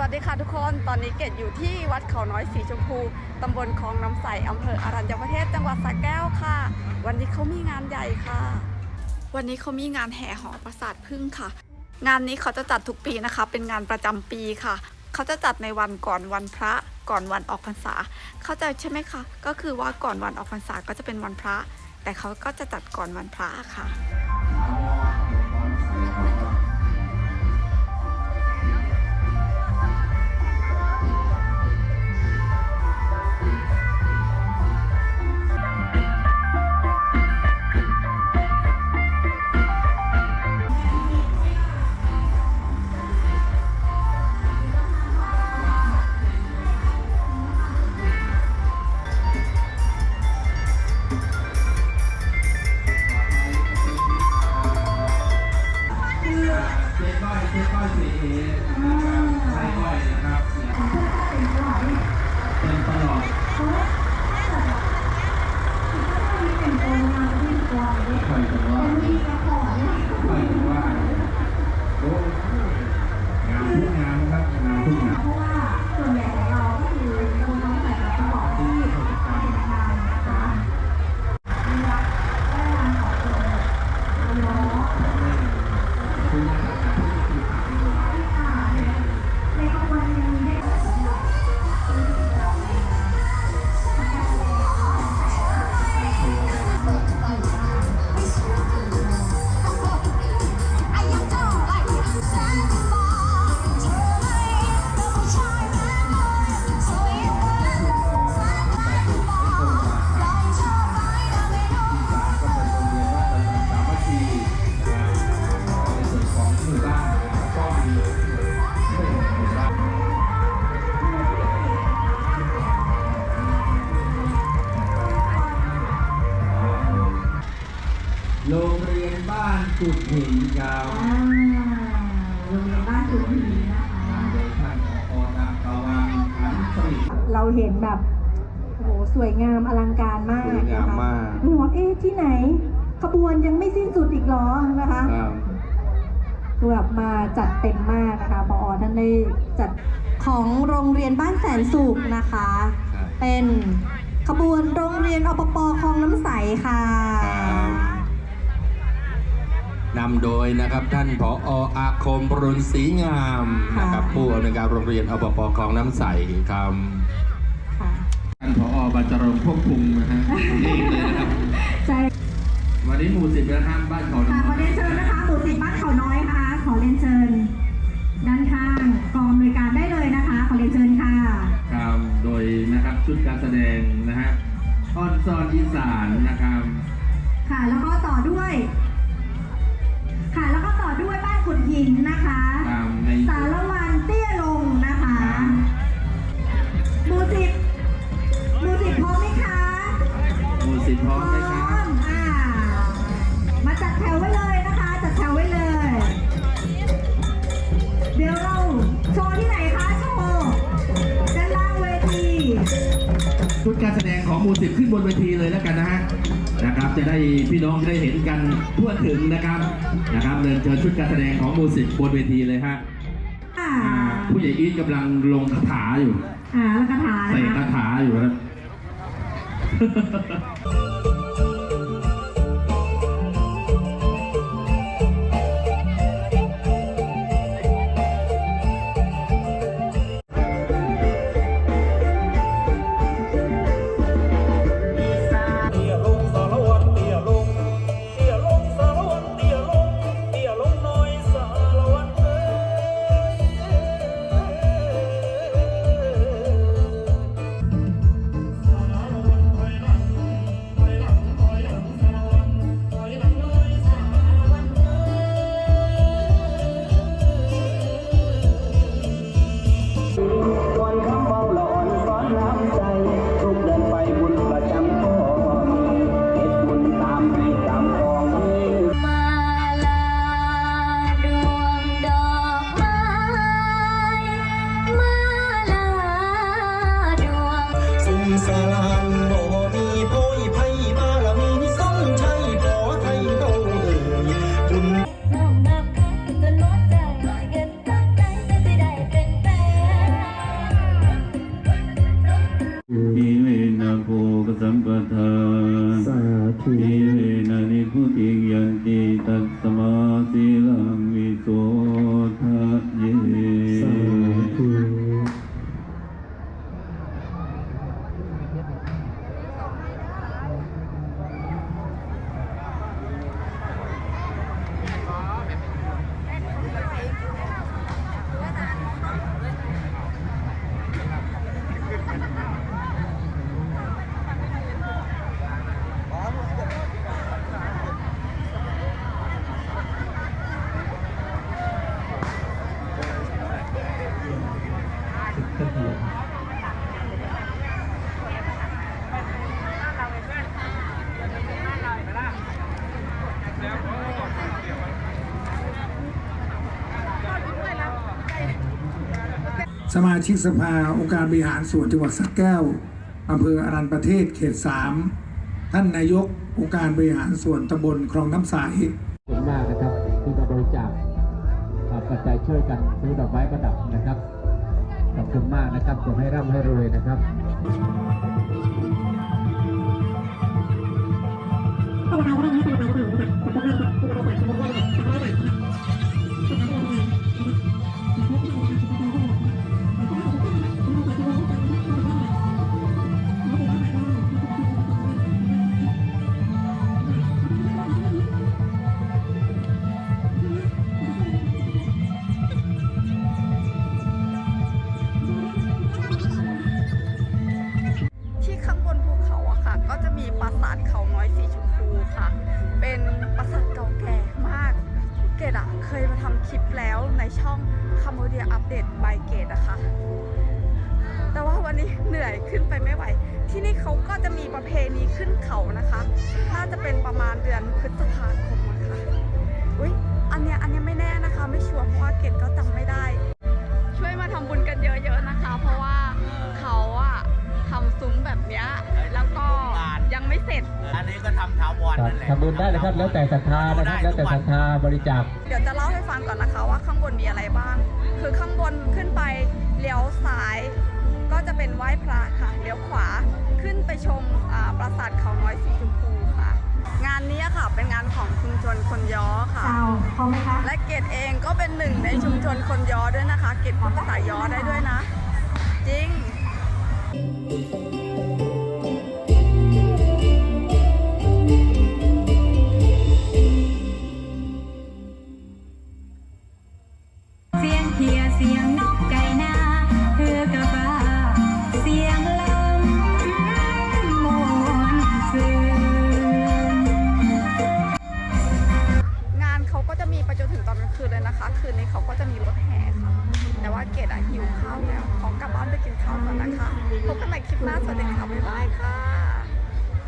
วัสดีค่ะทุกคน ตอนนี้เกดอยู่ที่วัดเขาน้อยสีชมพู ตำบลคลองน้ำใส อำเภออรัญญประเทศ จังหวัดสระแก้วค่ะ วันนี้เขามีงานใหญ่ค่ะ วันนี้เขามีงานแห่หอประสาทพึ่งค่ะ งานนี้เขาจะจัดทุกปีนะคะ เป็นงานประจำปีค่ะ เขาจะจัดในวันก่อนวันพระ ก่อนวันออกพรรษา เข้าใจใช่ไหมคะ ก็คือว่าก่อนวันออกพรรษาก็จะเป็นวันพระ แต่เขาก็จะจัดก่อนวันพระค่ะ บ้านกุดหินครับโรงเรียนบ้านจุนหีนะคะโดยท่านผอนามตะวันขันสริเราเห็นแบบโอ้โหสวยงามอลังการมากสวยงามมากนะคะหัวเอ๊ะที่ไหน ขบวนยังไม่สิ้นสุดอีกเหรอนะคะครับ คือแบบมาจัดเต็มมากนะคะพอท่านได้จัดของโรงเรียนบ้านแสนสุขนะคะ ครับ เป็นขบวนโรงเรียนอปป โดยนะครับท่านผออาคมปรุณศรีงามนะครับผู้อำนวยการโรงเรียนอปปคลองน้ำใสครับค่ะท่านผอบัจรงควบคุมนะฮะเองเลยนะครับใช่วันนี้หมู่สิบนะฮะบ้านเขาค่ะขอเรียนเชิญนะคะหมู่สิบบ้านเขาน้อยค่ะขอเรียนเชิญ ด้านข้างกองอำนวยการได้เลยนะคะ ขอเรียนเชิญค่ะครับโดยนะครับชุดการแสดงนะฮะอ้อนซอนอีสานนะครับ ชุดการแสดงของหมู่สิบขึ้นบนเวทีเลยแล้วกันนะฮะนะครับ จะได้พี่น้องได้เห็นกันทั่วถึงนะครับนะครับเดินเชิญชุดการแสดงของหมู่สิบบนเวทีเลยฮะอ่าอ่าผู้ใหญ่อีทกำลังลงคาถาอยู่อ่าแล้วคาถาใส่นะคาคะถาอยู่ครั สมาชิกสภาองค์การบริหารส่วนจังหวัดสระแก้วอำเภออรัญญประเทศเขต 3 ท่านนายกองค์การบริหารส่วนตำบลคลองน้ำใสขอบคุณมากนะครับที่มาบริจาคอ่าปัจจัยช่วยกันซื้อดอกไม้ประดับนะครับขอบคุณมากนะครับขอให้ร่ำให้รวยนะครับที่ ช่องค m มเดียอัปเดตบายเกตนะคะ แต่ว่าวันนี้เหนื่อยขึ้นไปไม่ไหว ที่นี่เขาก็จะมีประเพณีขึ้นเขานะคะ น่าจะเป็นประมาณเดือนพฤษภาคมนะคะอุ๊ย อันเนี้ยอันเนี้ยไม่แน่นะคะ ไม่ชัวร์เพราะว่าเกตก็จำไม่ได้ ช่วยมาทำบุญกันเยอะๆนะคะ เพราะว่า เสร็จ อันนี้ก็ทำถาวรนั่นแหละทำบุญได้เลยครับ แล้วแต่ศรัทธานะครับ แล้วแต่ศรัทธาบริจาค เดี๋ยวจะเล่าให้ฟังก่อนนะคะว่าข้างบนมีอะไรบ้าง คือข้างบนขึ้นไปเลี้ยวซ้าย ก็จะเป็นไหว้พระค่ะ เลี้ยวขวาขึ้นไปชมอ่าปราสาทเขาน้อยสีชมพูค่ะ งานนี้ค่ะเป็นงานของชุมชนคนย้อค่ะเจ้าพร้อมไหมคะและเกดเองก็เป็นหนึ่งในชุมชนคนย้อด้วยนะคะ เกดพูดภาษาย้อได้ด้วยนะ จริงเ